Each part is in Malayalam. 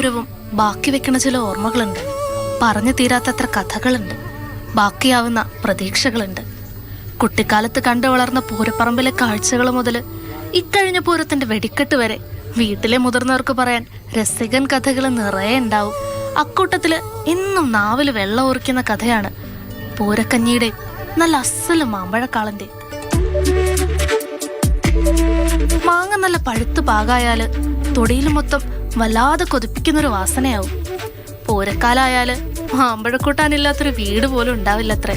പൂരവും ബാക്കി വെക്കുന്ന ചില ഓർമ്മകളുണ്ട്. പറഞ്ഞു തീരാത്തത്ര കഥകളുണ്ട്. ബാക്കിയാവുന്ന പ്രതീക്ഷകളുണ്ട്. കുട്ടിക്കാലത്ത് കണ്ടു വളർന്ന പൂരപ്പറമ്പിലെ കാഴ്ചകൾ മുതൽ ഇക്കഴിഞ്ഞ പൂരത്തിന്റെ വെടിക്കെട്ട് വരെ വീട്ടിലെ മുതിർന്നവർക്ക് പറയാൻ രസികൻ കഥകൾ നിറയെ ഉണ്ടാവും. അക്കൂട്ടത്തിൽ എന്നും നാവിൽ വെള്ളം ഓർക്കുന്ന കഥയാണ് പൂരക്കഞ്ഞിയുടെ നല്ല അസൽ മാമ്പഴക്കാളന്റെ. മാങ്ങ നല്ല പഴുത്ത് പാകായാൽ തൊടിയിൽ മൊത്തം വല്ലാതെ കൊതിപ്പിക്കുന്നൊരു വാസനയാവും. പൂരക്കാലായാൽ മാമ്പഴക്കൂട്ടാനില്ലാത്തൊരു വീട് പോലും ഉണ്ടാവില്ലത്രേ.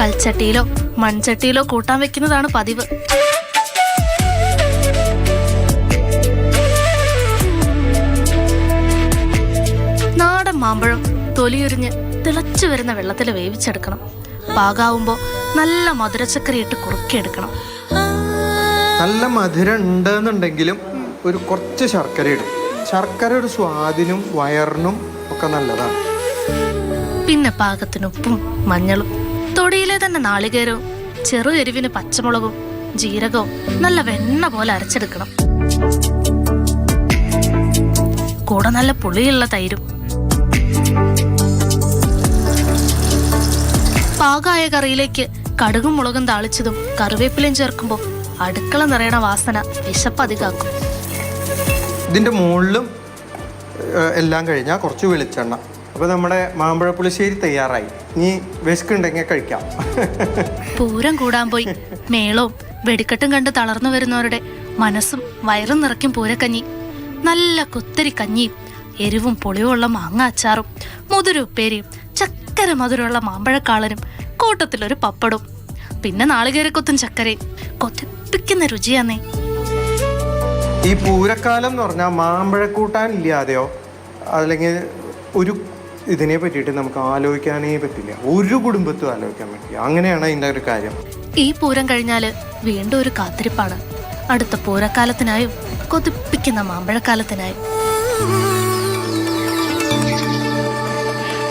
കൽച്ചട്ടിയിലോ മൺചട്ടിയിലോ കൂട്ടാൻ വെക്കുന്നതാണ് പതിവ്. നാടൻ മാമ്പഴം തൊലിയുരിഞ്ഞ് തിളച്ചു വരുന്ന വെള്ളത്തിൽ വേവിച്ചെടുക്കണം. പാകാവുമ്പോ നല്ല മധുരച്ചക്കറി ഇട്ട് കുറുക്കിയെടുക്കണം. നല്ല മധുരം ഉണ്ടെന്നുണ്ടെങ്കിലും ഒരു കുറച്ച് ശർക്കര ഇടും. ശർക്കര ഒരു സ്വാദിനും വയറിനും ഒക്കെ നല്ലതാണ്. പിന്നെ പാകത്തിന് ഉപ്പും മഞ്ഞളും. തൊടിയിലെ തന്നെ നാളികേരവും ചെറു എരിവിന് പച്ചമുളകും ജീരകവും നല്ല വെണ്ണ പോലെ അരച്ചെടുക്കണം. കൂടെ നല്ല പുളിയുള്ള തൈരും. പാകായ കറിയിലേക്ക് കടുകും മുളകും താളിച്ചതും കറിവേപ്പിലയും ചേർക്കുമ്പോൾ അടുക്കള നിറയണ വാസന വിശപ്പ് അധികാക്കും ഇതിന്റെ മുകളിലും എല്ലാം കഴിഞ്ഞാൽ കുറച്ച് വെളിച്ചെണ്ണ. അപ്പോൾ നമ്മുടെ മാമ്പഴ പുളിശ്ശേരി തയ്യാറായി. ഇനി വിശക്കുണ്ടെങ്കിൽ കഴിക്കാം. പൂരം കൂടാൻ പോയി. മേളവും വെടിക്കെട്ടും കണ്ട് തളർന്നു വരുന്നവരുടെ മനസ്സും വയറും നിറയ്ക്കും പൂരക്കഞ്ഞി. നല്ല കുത്തരി കഞ്ഞിയും എരിവും പുളിയുമുള്ള മാങ്ങ അച്ചാറും മുതിരുപ്പേരിയും ചക്കര മധുരമുള്ള മാമ്പഴക്കാളനും കൂട്ടത്തിലൊരു പപ്പടും. പിന്നെ നാളികേരക്കൊത്തും ചക്കരയും. കൊത്തിപ്പിക്കുന്ന രുചിയാന്നേ. ഈ പൂരക്കാലം എന്ന് പറഞ്ഞാൽ മാമ്പഴക്കൂട്ടാൻ ഇല്ലാതെയോ അല്ലെങ്കിൽ ഒരു ഇതിനെ പറ്റിയിട്ട് നമുക്ക് ആലോചിക്കാനേ പറ്റില്ല. ഒരു കുടുംബത്തും ആലോചിക്കാൻ പറ്റില്ല. അങ്ങനെയാണ് അതിന്റെ ഒരു കാര്യം. ഈ പൂരം കഴിഞ്ഞാൽ വീണ്ടും ഒരു കാത്തിരിപ്പാണ്. അടുത്ത പൂരക്കാലത്തിനായും കൊതിപ്പിക്കുന്ന മാമ്പഴക്കാലത്തിനായും.